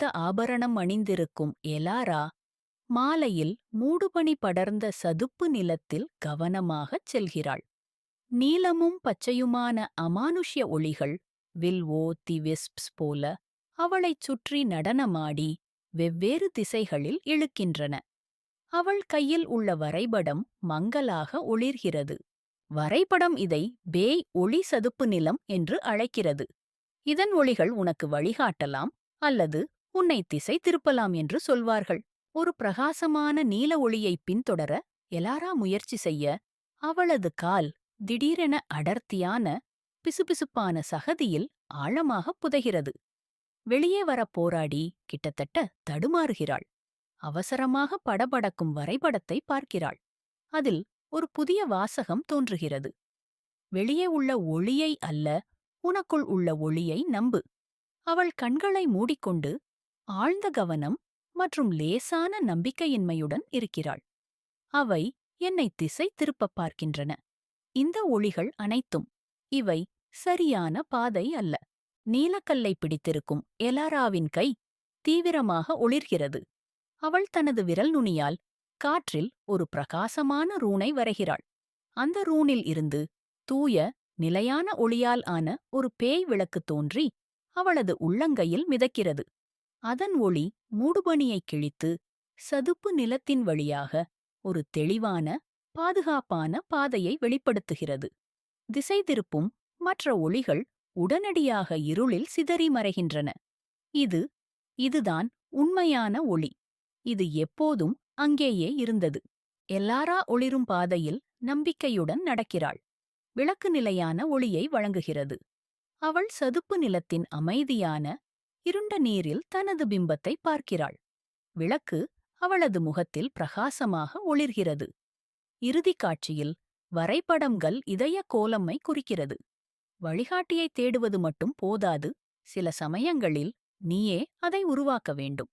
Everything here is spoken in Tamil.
பதித்த ஆபரணம் அணிந்திருக்கும் எலாரா மாலையில் மூடுபனி படர்ந்த சதுப்பு நிலத்தில் கவனமாகச் செல்கிறாள். நீலமும் பச்சையுமான அமானுஷ்ய ஒளிகள் வில்வோ தி விஸ்ப்ஸ் போல அவளைச் சுற்றி நடனமாடி வெவ்வேறு திசைகளில் இழுக்கின்றன. அவள் கையில் உள்ள வரைபடம் மங்கலாக ஒளிர்கிறது. வரைபடம் இதை பேய் ஒளி சதுப்பு நிலம் என்று அழைக்கிறது. இதன் ஒளிகள் உனக்கு வழிகாட்டலாம் அல்லது உன்னை திசை திருப்பலாம் என்று சொல்வார்கள். ஒரு பிரகாசமான நீல ஒளியைப் பின்தொடர எலாரா முயற்சி செய்ய அவளது கால் திடீரென அடர்த்தியான பிசுபிசுப்பான சகதியில் ஆழமாக புதைகிறது. வெளியே வர போராடி கிட்டத்தட்ட தடுமாறுகிறாள். அவசரமாக படபடக்கும் வரைபடத்தை பார்க்கிறாள். அதில் ஒரு புதிய வாசகம் தோன்றுகிறது. வெளியே உள்ள ஒளியை அல்ல உனக்குள் உள்ள ஒளியை நம்பு. அவள் கண்களை மூடிக்கொண்டு ஆழ்ந்த கவனம் மற்றும் லேசான நம்பிக்கையின்மையுடன் இருக்கிறாள். அவை என்னை திசை திருப்பப் பார்க்கின்றன. இந்த ஒளிகள் அனைத்தும் இவை சரியான பாதை அல்ல. நீலக்கல்லை பிடித்திருக்கும் எலாராவின் கை தீவிரமாக ஒளிர்கிறது. அவள் தனது விரல் நுனியால் காற்றில் ஒரு பிரகாசமான ரூனை வரைகிறாள். அந்த ரூனில் இருந்து தூய நிலையான ஒளியால் ஆன ஒரு பேய் விளக்கு தோன்றி அவளது உள்ளங்கையில் மிதக்கிறது. அதன் ஒளி மூடுபனியைக் கிழித்து சதுப்பு நிலத்தின் வழியாக ஒரு தெளிவான பாதுகாப்பான பாதையை வெளிப்படுத்துகிறது. திசை திருப்பும் மற்ற ஒளிகள் உடனடியாக இருளில் சிதறி மறைகின்றன. இது இதுதான் உண்மையான ஒளி. இது எப்போதும் அங்கேயே இருந்தது. எல்லாரா ஒளிரும் பாதையில் நம்பிக்கையுடன் நடக்கிறாள். விளக்கு நிலையான ஒளியை வழங்குகிறது. அவள் சதுப்பு நிலத்தின் அமைதியான இருண்ட நீரில் தனது பிம்பத்தை பார்க்கிறாள். விளக்கு அவளது முகத்தில் பிரகாசமாக ஒளிர்கிறது. இறுதிக் காட்சியில் வரைபடங்கள் இதய கோலம்மை குறிக்கிறது. வழிகாட்டியை தேடுவது மட்டும் போதாது சில சமயங்களில் நீயே அதை உருவாக்க வேண்டும்.